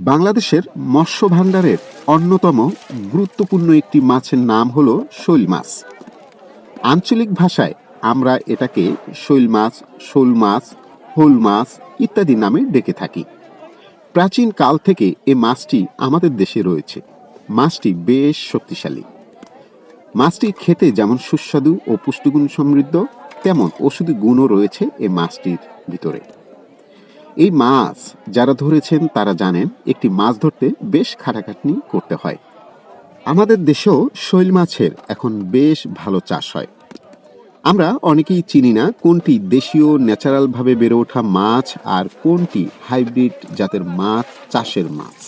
বাংলাদেশের মৎস্য ভাণ্ডারের অন্যতম গুরুত্বপূর্ণ একটি মাছের নাম হল শৈল মাছ। আঞ্চলিক ভাষায় আমরা এটাকে শৈল মাছ, শোল মাছ, হোল মাছ ইত্যাদি নামে ডেকে থাকি। প্রাচীন কাল থেকে এ মাছটি আমাদের দেশে রয়েছে। মাছটি বেশ শক্তিশালী। মাছটি খেতে যেমন সুস্বাদু ও পুষ্টিগুণ সমৃদ্ধ, তেমন ওষুধি গুণও রয়েছে এই মাছটির ভিতরে। এই মাছ যারা ধরেছেন তারা জানেন একটি মাছ ধরতে বেশ খাটাখাটনি করতে হয়। আমাদের দেশেও শৈল মাছের এখন বেশ ভালো চাষ হয়। আমরা অনেকেই চিনি না কোনটি দেশীয়, ন্যাচারালভাবে বেড়ে ওঠা মাছ আর কোনটি হাইব্রিড জাতের মাছ, চাষের মাছ।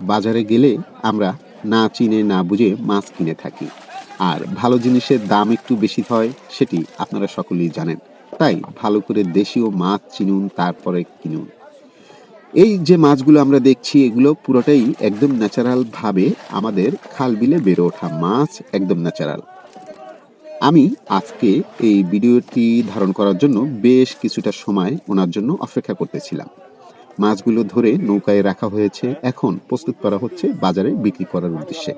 বাজারে গেলে আমরা না চিনে, না বুঝে মাছ কিনে থাকি। আর ভালো জিনিসের দাম একটু বেশি হয়, সেটি আপনারা সকলেই জানেন। তাই ভালো করে দেশীয় মাছ চিনুন, তারপরে কিনুন। এই যে মাছগুলো আমরা দেখছি, এগুলো পুরোটাই একদম ন্যাচারাল ভাবে আমাদের খাল বিলে বেড়ে ওঠা মাছ, একদম ন্যাচারাল আমি আজকে এই ভিডিওটি ধারণ করার জন্য বেশ কিছুটা সময় ওনার জন্য অপেক্ষা করতেছিলাম। মাছগুলো ধরে নৌকায় রাখা হয়েছে, এখন প্রস্তুত করা হচ্ছে বাজারে বিক্রি করার উদ্দেশ্যে।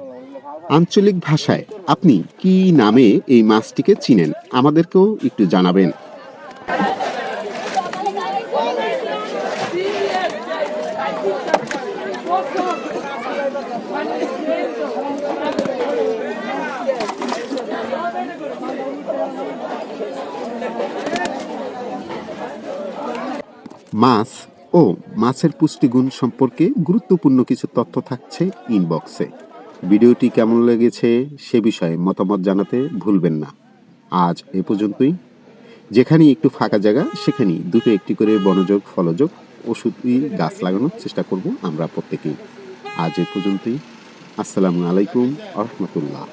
আঞ্চলিক ভাষায় আপনি কি নামে এই মাছটিকে চিনেন? আমাদেরকেও একটু জানাবেন। মাছ ও মাছের পুষ্টিগুণ সম্পর্কে গুরুত্বপূর্ণ কিছু তথ্য থাকছে ইনবক্সে ভিডিওটি কেমন লেগেছে সে বিষয়ে মতামত জানাতে ভুলবেন না। আজ এ পর্যন্তই। যেখানেই একটু ফাঁকা জায়গা, সেখানেই দুটো একটি করে বনযোগ, ফলযোগ, ওষুধি গাছ লাগানোর চেষ্টা করব আমরা প্রত্যেকেই। আজ এ পর্যন্তই। আসসালামু আলাইকুম আহমতুল্লাহ